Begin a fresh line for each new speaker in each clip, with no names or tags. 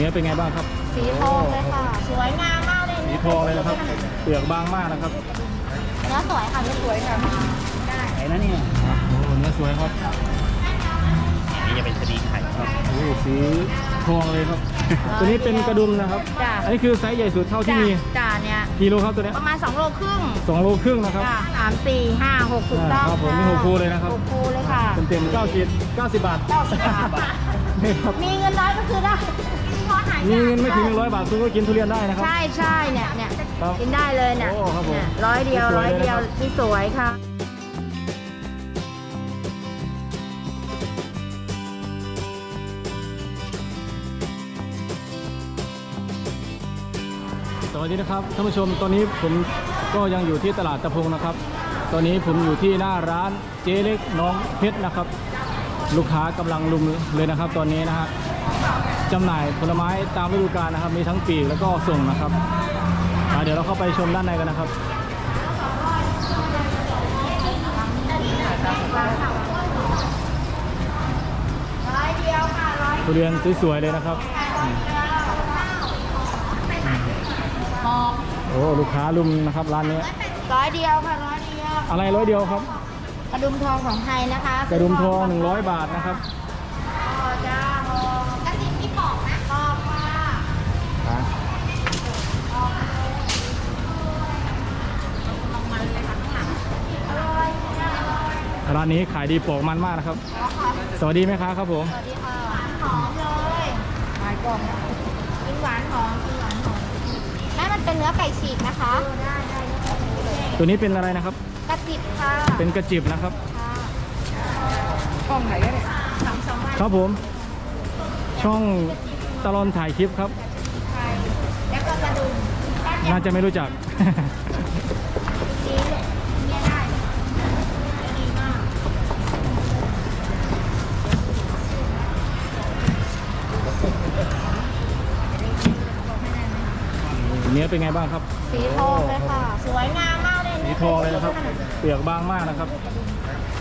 นื้อเป็นไงบ้างครับ
สีทองเลยค่ะ สวยงามมากเลย
สีทองเลยนะครับ เปลือกบางมากนะครับ
เนื้อสวยค่ะเนื้อสวยค่ะ
ไข่นะเนี่ย
โอ้เนื้อสวยครับ
อันนี้จะเป็นคดีไข่ครับ
โอ้สีทองเลยครับ ตัวนี้เป็นกระดุมนะครับ
จ้ะ
อันนี้คือไซส์ใหญ่สุดเท่าที่
จ้า
มี
จ้าเนี่ย
กิโลครับตัวเนี้ย
ประมาณ2โลครึ่ง
สองโลครึ่งนะครับ
จ้าสามสี่ห้าหกถูกต้อง
อ่าครับผมมีหกภูเลยนะครับ
หกภูเลยค่ะ
เต็มๆเก้าสิบเก้าสิบบาท
เก้าสิบบาท
นี่ครับ
มีเงินร้อยก็คือได้พอหาย
มีเงินไม่ถึงหนึ่งร้อยบาทคุณก็กินทุเรียนได้นะครับ
ใช่ใช่เนี่ยเนี่ย
ครับ
กินได้เลยเนี่ย
โอ้ครับผม
เนี่ยร้อยเดียว
สวย
ร้อย
เลย
เดียว
นะครับ
ที่สวยค่ะ
สวัสดีนะครับท่านผู้ชมตอนนี้ผมก็ยังอยู่ที่ตลาดตะพงนะครับ ตอนนี้ผมอยู่ที่หน้าร้านเจ๊เล็กน้องเพชรนะครับ ลูกค้ากำลังลุมเลยนะครับ ตอนนี้นะฮะจำหน่ายผลไม้ตามฤดูกาลนะครับ มีทั้งปีกแล้วก็ส่งนะครับอ่าเดี๋ยวเราเข้าไปชมด้านในกันนะครับ
ร้อยเดียวค่ะร้อย
ทุเรียนสวยๆเลยนะครับ
หอก
โอ้ลูกค้าลุมนะครับร้านนี้
ร้อยเดียวค่ะร้อยเดียว
อะไรร้อยเดียวครับ
กระ ดุมทองของไทยนะคะ
กระดุมทอง 100 บาทนะครับ
อ๋อจ้าหอกกระติบที่ปอกนะปอกค่ะ
อะ
อร่อยจ้า
ร้านนี้ขายดีปอกมันมากนะครับสวัสดีไหมค้าครับผม
สวัสดีค่ะหอมเลยหายกล่องกินหวานหอมกินหวานหอมแม่มันเป็นเนื้อไก่ฉีกนะคะ ได้ได้
ตัวนี้เป็นอะไรนะครับ
กระติบค่ะ
เป็นกระจิบนะครับ
ค่ะกล่องไหนเนี่ยสองสองวัน
ครับผม ช่องตลอนถ่ายคลิปครับ
ไทยแล้วก็กระดุมแป๊บเดียว
น่าจะไม่รู้จัก
จีเลยเนี่ยได้ดีมาก
เนื้อเป็นไงบ้างครับ
สีทองเลยค่ะ สวยงามมากเลย
สีทองเลยนะครับ เปลือกบางมากนะครับ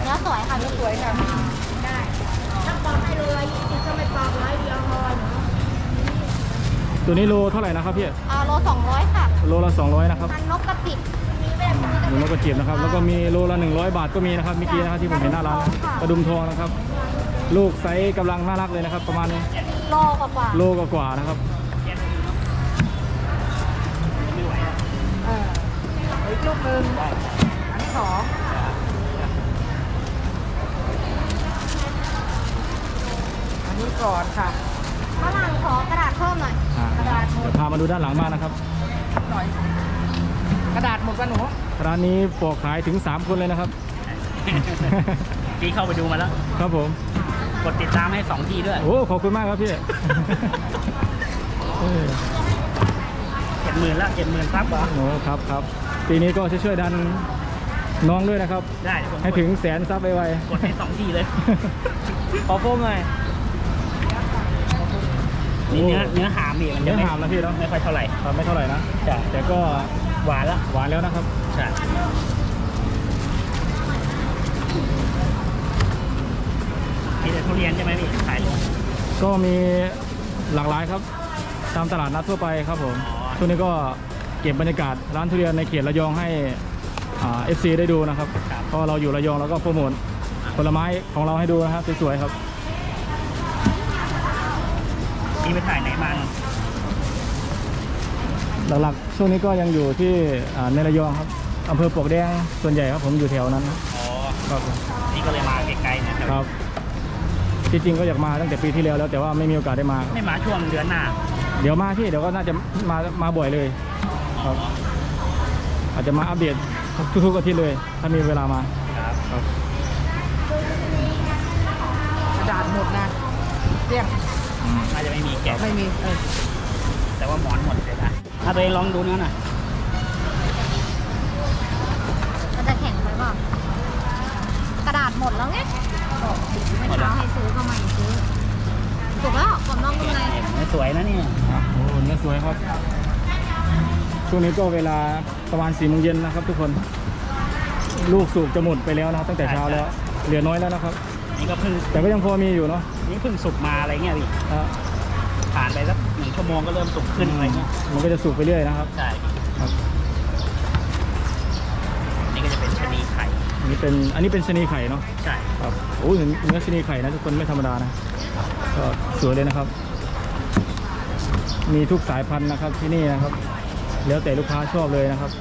เนื้อสวยค่ะเนื้อสวยค่ะได้ถ้าปอกให้โลละยี่สิบก็ไม่ปอกร้อยเดียวพอ
ตัวนี้โลเท่าไหร่นะครับพี่
อ่าโลสองร้อยค่ะ
โลละ200นะครับ
มันนกกระติบมีแบบนี้
หมูนกกระจิบนะครับ แล้วก็มีโลละ100บาทก็มีนะครับเมื่อกี้นะครับที่ผมเห็นหน้าร้านกระดุมทองนะครับ ลูกไซส์กำลังน่ารักเลยนะครับ ประมาณ
โลกว่า
โลกว่าๆนะครับ
เอออี กลูกหนึ่งอันที่สองอันนี้ก่อนค่ะฝรั่งขอกระดาษเพิ่มหน่อย
อ่าก
ระดาษหม
เดี๋ย
ด
วพามาดูด้านหลังบ้านนะครับ
หน่อย กระดาษหมดกันหนู
ร้านนี้ปอกขายถึง 3 คนเลยนะครับ
พี่เข้าไปดูมาแล้ว
ครับผม
กดติดตามให้สองที่ด้วย
โอ้ ขอบคุณมากครับพี่ เออ
เจ็ดหมื่นละเจ็ดหมื่นซับเหรอ
โอ้ครับครับ ปีนี้ก็ช่วยๆดันน้องด้วยนะครับ
ได้เดี๋ยวผม
ให้ถึงแสนซับไว
กดให้สองที่เลย
ๆ
ขอโฟมหน่อย นี่เนื้อเนื้อหามนี่มัน
เนื้
จะ
อ
ไม่
หามนะพี่เนาะ
ไม่ค่อยเท่าไหร่
ครับไม่เท่าไหร่นะ
จ้ะ
แต่ก็
หวานละ
หวานแล้วนะครับ
ใช่มีแต่ทุเรียนใช่ไหมพี่ขายเลย
ก็มีหลากหลายครับ ตามตลาดนัดทั่วไปครับผม
อ๋อ
ช่วงนี้ก็ เก็บบรรยากาศร้านทุเรียนในเขตระยองให้เอฟซีได้ดูนะครับเพราะเราอยู่ระยองแล้วก็โปรโมทผลไม้ของเราให้ดูนะครับสวยๆครับ
พี่ไปถ่ายไหนมา
หลักๆช่วงนี้ก็ยังอยู่ที่อ่าในระยองครับอำเภอปลวกแดงส่วนใหญ่ครับผมอยู่แถวนั้น
อ๋อ
ครับผม
นี่ก็เลยมาไกลๆนะครับ
ครับที่จริงก็อยากมาตั้งแต่ปีที่แล้วแล้วแต่ว่าไม่มีโอกาสได้มา
ไม่มาช่วงเดือนหน้า
เดี๋ยวมาที่เดี๋ยวก็น่าจะมามาบ่อยเลย ครับ อาจจะมาอัปเดตทุกๆอาทิตย์เลย ถ้ามีเวลามา
ครับ
ครับ
กระดาษหมดนะเรียก
น่าจะไม่มีแกะ
ไม่มีเออ
แต่ว่าหมอนหมดเลยนะถ้าตัวเองลองดูเนื้อหน่อย
มันจะแข็งไปเปล่ากระดาษหมดแล้วไงไม่เช้าให้ซื้อก็ไม่ซื้อถูกแล้วกรอบนอกนุ่มใน
เนื้อสวยนะเนี่ย
โอ้เนื้อสวยครับ ช่วงนี้ก็เวลาประมาณสี่โมงเย็นนะครับ ทุกคน ลูกสูบจะหมดไปแล้วนะครับ ตั้งแต่เช้าแล้ว เหลือน้อยแล้วนะครับ
นี่ก็เพิ่ง
แต่ก็ยังพอมีอยู่เนาะ
นี่เพิ่งสุกมาอะไรเงี้ยพี่
ครับ
ผ่านไปสักหนึ่งชั่วโมงก็เริ่มสุกขึ้นอะไรเงี้ย
มันก็จะสุกไปเรื่อยนะครับ
ใช่
ครับ
นี่ก็จะเป็นชะนีไข่
อันนี้เป็นอันนี้เป็นชะนีไข่เนาะ
ใช่
ครับโอ้ยเนื้อชะนีไข่นะทุกคนไม่ธรรมดานะก็สวยเลยนะครับ มีทุกสายพันธุ์นะครับที่นี่นะครับ แล้วแต่ลูกค้าชอบเลยนะครับ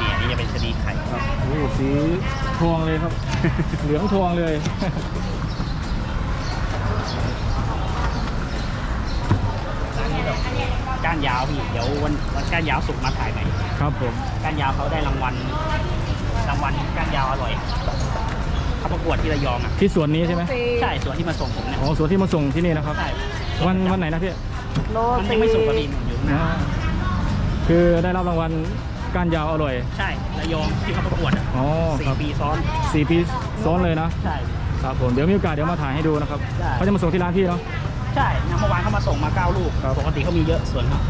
นี่อันนี้จะเป็นชะนีไข่
ครับโอ้สีทองเลยครับ เหลืองทองเลย
อันนี้แบบก้านยาวพี่เดี๋ยววันวันก้านยาวสุกมาถ่ายใหม่
ครับผม
ก้านยาวเขาได้รางวัลรางวัลก้านยาวอร่อย เขาประกวดที่ระยองอะ
ที่สวนนี้ใช่ไหม
ใช่สวนที่มาส่งผมเนี่ย
อ๋อสวนที่มาส่งที่นี่นะครับ
ใช่
วันวันไหนนะพี่
มันยังไม่สุกกระดินอยู่นะ
อ่าคือได้รับรางวัลก้านยาวอร่อย
ใช่ระยองที่เขาประกวดอะ
อ๋อ
สี่
ครับ
ปีซ้อน
สี่ปีซ้อนเลยนะ
ใช่
ครับผมเดี๋ยวมีโอกาสเดี๋ยวมาถ่ายให้ดูนะครับ
ได้
เขาจะมาส่งที่ร้านพี่เนาะ
ใช่นะเมื่อวานเขามาส่งมาเก้าลูก
ครับ
ปกติเขามีเยอะส่วนเขา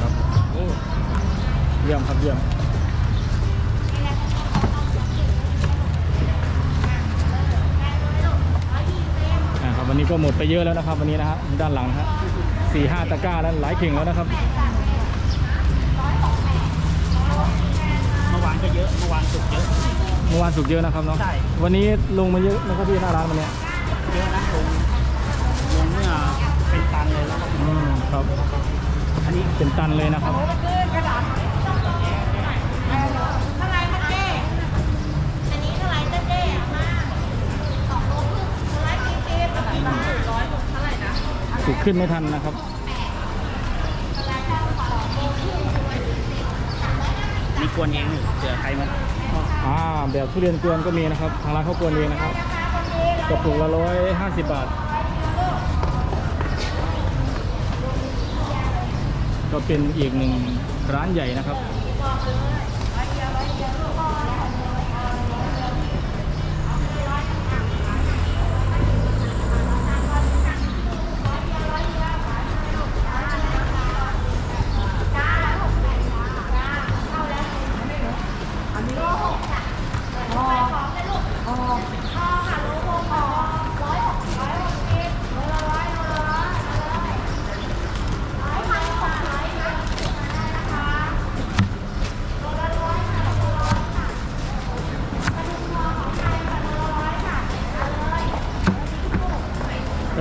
ครับโอ้เยี่ยมครับเยี่ยม ครับวันนี้ก็หมดไปเยอะแล้วนะครับ วันนี้นะฮะด้านหลังนะฮะสี่ห้าตะกร้าแล้วหลายเข่งแล้วนะครับ
เมื่อวานก็เยอะเมื่อวานสุกเยอะ
เมื่อวานสุกเยอะนะครับเนาะ
ใช่
วันนี้ลงมาเยอะนะครับพี่หน้าร้านวันเนี้ย
เยอะนะลงลงเมื่อเป็นตันเลยแล้วก็
อืมครับ
อันนี้
เป็นตันเลยนะครับ
เสุก
ขึ้นไม่ทันนะครับ
มีกวนเองหนึ่งเผื่อใครมา
อ่าแบบทุเรียนกวนก็มีนะครับ ทางร้านเขากวนเองนะครับกระปุกละร้อยห้าสิบบาท ก็เป็นอีกหนึ่งร้านใหญ่นะครับ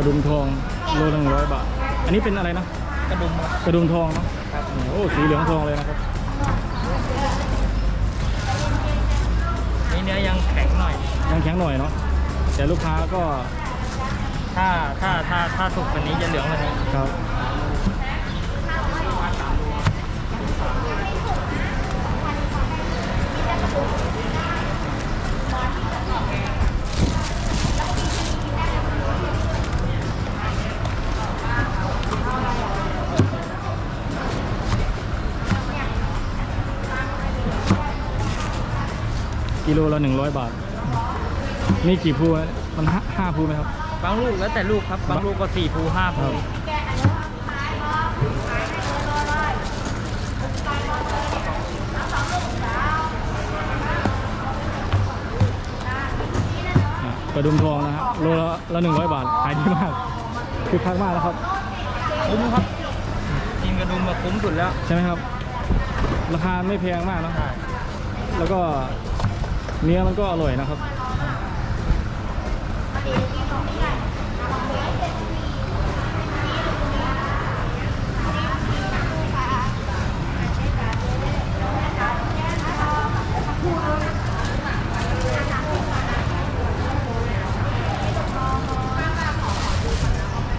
ระดุมทองโลละหนึ่งร้อยบาท อันนี้เป็นอะไรนะ
กระดุม
กระดุมทองเนาะโอ้สีเหลืองทองเลยนะครับ
นี่เนื้อยังแข็งหน่อย
ยังแข็งหน่อยเนาะแต่ลูกค้าก็
ถ้าถ้าถ้าถ้าสุกวันนี้จะเหลืองวันนี้
ครับ กิโลละหนึ่งร้อยบาท นี่กี่ภูนะมันห้าห้าภูไหมครับ
บางลูกแล้วแต่ลูกครับ บางลูกก็สี่ภูห้าภู
กระดุมทองนะฮะโลละละหนึ่งร้อยบาท ขายดีมาก คือคักมากนะครับ
คุ้มครับทีมกระดุมมาคุ้มสุดแล้ว
ใช่ไหมครับ ราคาไม่แพงมากเนอะแล้วก็ เนื้อมันก็อร่อยนะครับ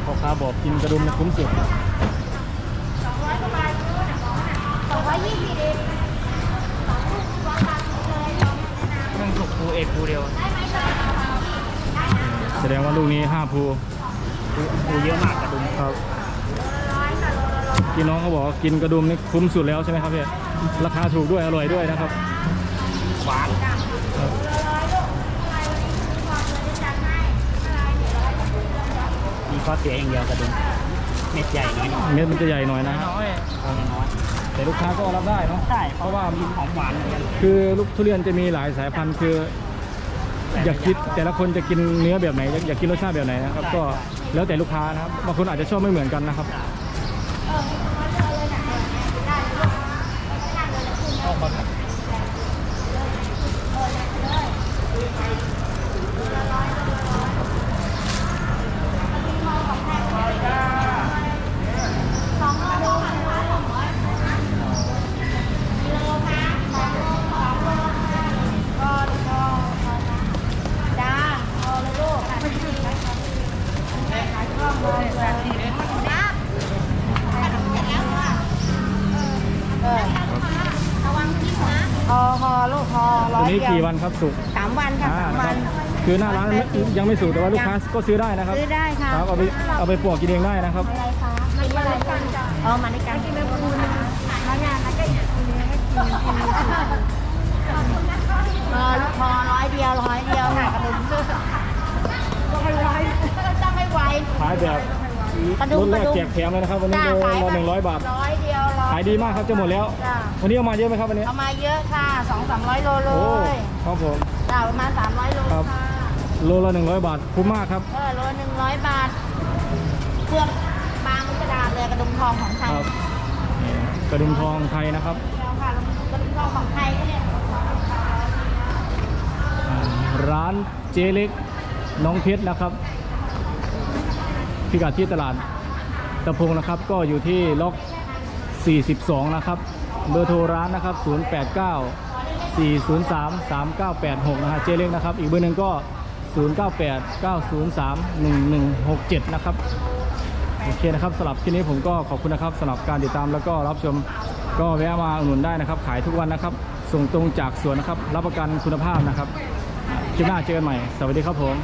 พ่อค้าบอกกินกระดุมนี่ยคุ้มสุด
สองร้อยยี่สิบเอง
เเอกภูเดียว
แสดงว่าลูกนี้ห้าภู
ภูเยอะมากกระดุม
ครับพี่น้องเขาบอกกินกระดุมนี่คุ้มสุดแล้วใช่ไหมครับพี่ราคาถูกด้วยอร่อยด้วยนะครับ
หวานมีข้อเสียอย่างเดียวกระดุมเม็ดใหญ่น้อยนิด
เม็ดมันจะใหญ่หน่อยนะฮะ
น้อยน้อย
แต่ลูกค้าก็รับได้เนาะ
ใช่
เพราะว่า
กินของหวานเหมือนกัน
คือลูกทุเรียนจะมีหลายสายพันธุ์คือ อยากคิดแต่ละคนจะกินเนื้อแบบไหนอยากกกินรสชาติแบบไหนนะครับก็แล้วแต่ลูกค้านะครับบางคนอาจจะชอบไม่เหมือนกันนะครับ
จ้าเอาเลยลูกค่ะ ขายกล้องเลยจ้าขนมเสร็จแล้วค่ะเออระวังทิ้งนะพอพอลูกพอร้
ตั
อ
วยนี้
เดียว
กี่วันครับสุก
สามวันค่ะ
อ่า
สาม
นะค
วั
รั
น
บคือหน้าร้านไม่ยังไม่สุกแต่ว่าลูกค้าก็ซื้อได้นะครับ
ซื้อได้ค่ะ
ครับเอาไปเอาไปปอกกินเองได้นะครับ
อะไรคะกินอะไรกันเออมาในการกินแม่ปูนะแล้วงานนั้นก็อยากกินเนื้อก็กินกินเออลูกพอร้อยเดียวร้อยเดียวค่ะกระดุมต้อง
ขายแบบ
กระดุม
รุ่นแรก
กระดุม
แจกแถมเลยนะครับวันนี้โล
จ้าขาย
ละ
แบบ
หนึ่งร้อยบาท
ร้อยเดียวร้อย
ขายดีมากครับจะหมดแล้ว
จ้า
วันนี้เอามาเยอะไหมครับวันนี้
เอามาเยอะค่ะสองสามร้อยโลเล
โอ้
ย
ครับผม
จ้าประมาณสามร้อยโล
ครับ
ค่ะ
โลละหนึ่งร้อยบาทคุ้มมากครับ
เออโลหนึ่งร้อยบาทเครื่องบางมันกระดาษเลยกระดุมทองของไท
ค
ย
รับนี่กระดุมทองไทยนะครับ
เดียวค่ะกระดุมทองของไทยก็เนี่ย
อ่าร้านเจเล็กน้องเพชรนะครับ พิกัดที่ตลาดตะพงนะครับ ก็อยู่ที่ล็อก 42 นะครับ เบอร์โทรร้านนะครับ 089 403 3986 นะฮะเจเล็กนะครับ อีกเบอร์หนึ่งก็ 098 903 1167 นะครับ โอเคนะครับสำหรับที่นี้ผมก็ขอบคุณนะครับสำหรับการติดตามแล้วก็รับชมก็แวะมาอุดหนุนได้นะครับ ขายทุกวันนะครับ ส่งตรงจากสวนนะครับ รับประกันคุณภาพนะครับ คลิปหน้าเจอกันใหม่ สวัสดีครับผม